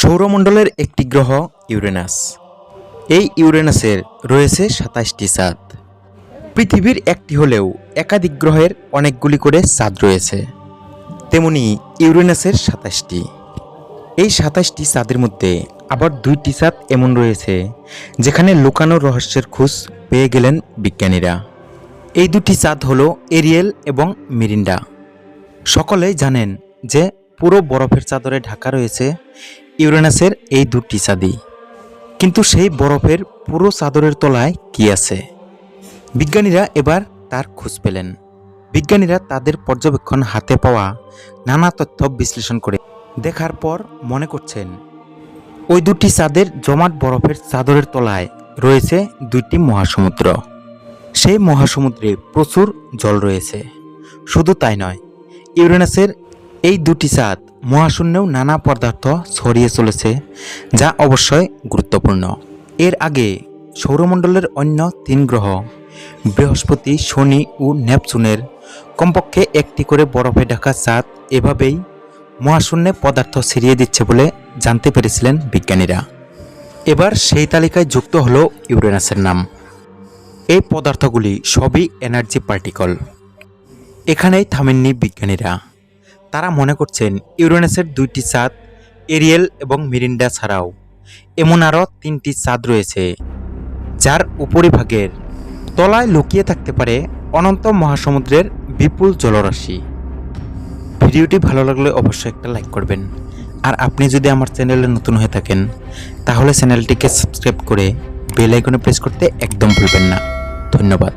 সৌরমণ্ডলের একটি গ্রহ ইউরেনাস। এই ইউরেনাসের রয়েছে সাতাশটি চাঁদ। পৃথিবীর একটি হলেও একাধিক গ্রহের অনেকগুলি করে চাঁদ রয়েছে। তেমনি ইউরেনাসের সাতাশটি এই সাতাশটি চাঁদের মধ্যে আবার দুইটি চাঁদ এমন রয়েছে, যেখানে লুকানো রহস্যের খোঁজ পেয়ে গেলেন বিজ্ঞানীরা। এই দুটি চাঁদ হলো এরিয়েল এবং মিরিন্ডা। সকলেই জানেন যে পুরো বরফের চাদরে ঢাকা রয়েছে ইউরেনাসের এই দুটি চাঁদই। কিন্তু সেই বরফের পুরো চাদরের তলায় কি আছে? বিজ্ঞানীরা এবার তার খোঁজ পেলেন। বিজ্ঞানীরা তাদের পর্যবেক্ষণ হাতে পাওয়া নানা তথ্য বিশ্লেষণ করে দেখার পর মনে করছেন, ওই দুটি চাঁদের জমাট বরফের চাদরের তলায় রয়েছে দুইটি মহাসমুদ্র। সেই মহাসমুদ্রে প্রচুর জল রয়েছে। শুধু তাই নয়, ইউরেনাসের এই দুটি চাঁদ মহাশূন্যেও নানা পদার্থ ছড়িয়ে চলেছে, যা অবশ্যই গুরুত্বপূর্ণ। এর আগে সৌরমণ্ডলের অন্য তিন গ্রহ, বৃহস্পতি, শনি ও নেপচুনের, কমপক্ষে একটি করে বরফে ঢাকা চাঁদ এভাবেই মহাশূন্যে পদার্থ ছিড়িয়ে দিচ্ছে বলে জানতে পেরেছিলেন বিজ্ঞানীরা। এবার সেই তালিকায় যুক্ত হলো ইউরেনাসের নাম। এই পদার্থগুলি সবই এনার্জি পার্টিকল। এখানেই থামেননি বিজ্ঞানীরা। তারা মনে করছেন ইউরেনাসের দুইটি চাঁদ, এরিয়েল এবং মিরিন্ডা ছাড়াও। এমন আরও তিনটি চাঁদ রয়েছে, যার উপরিভাগের তলায় লুকিয়ে থাকতে পারে অনন্ত মহাসমুদ্রের বিপুল জলরাশি। ভিডিওটি ভালো লাগলে অবশ্যই একটা লাইক করবেন। আর আপনি যদি আমার চ্যানেলে নতুন হয়ে থাকেন, তাহলে চ্যানেলটিকে সাবস্ক্রাইব করে বেল আইকনে প্রেস করতে একদম ভুলবেন না। ধন্যবাদ।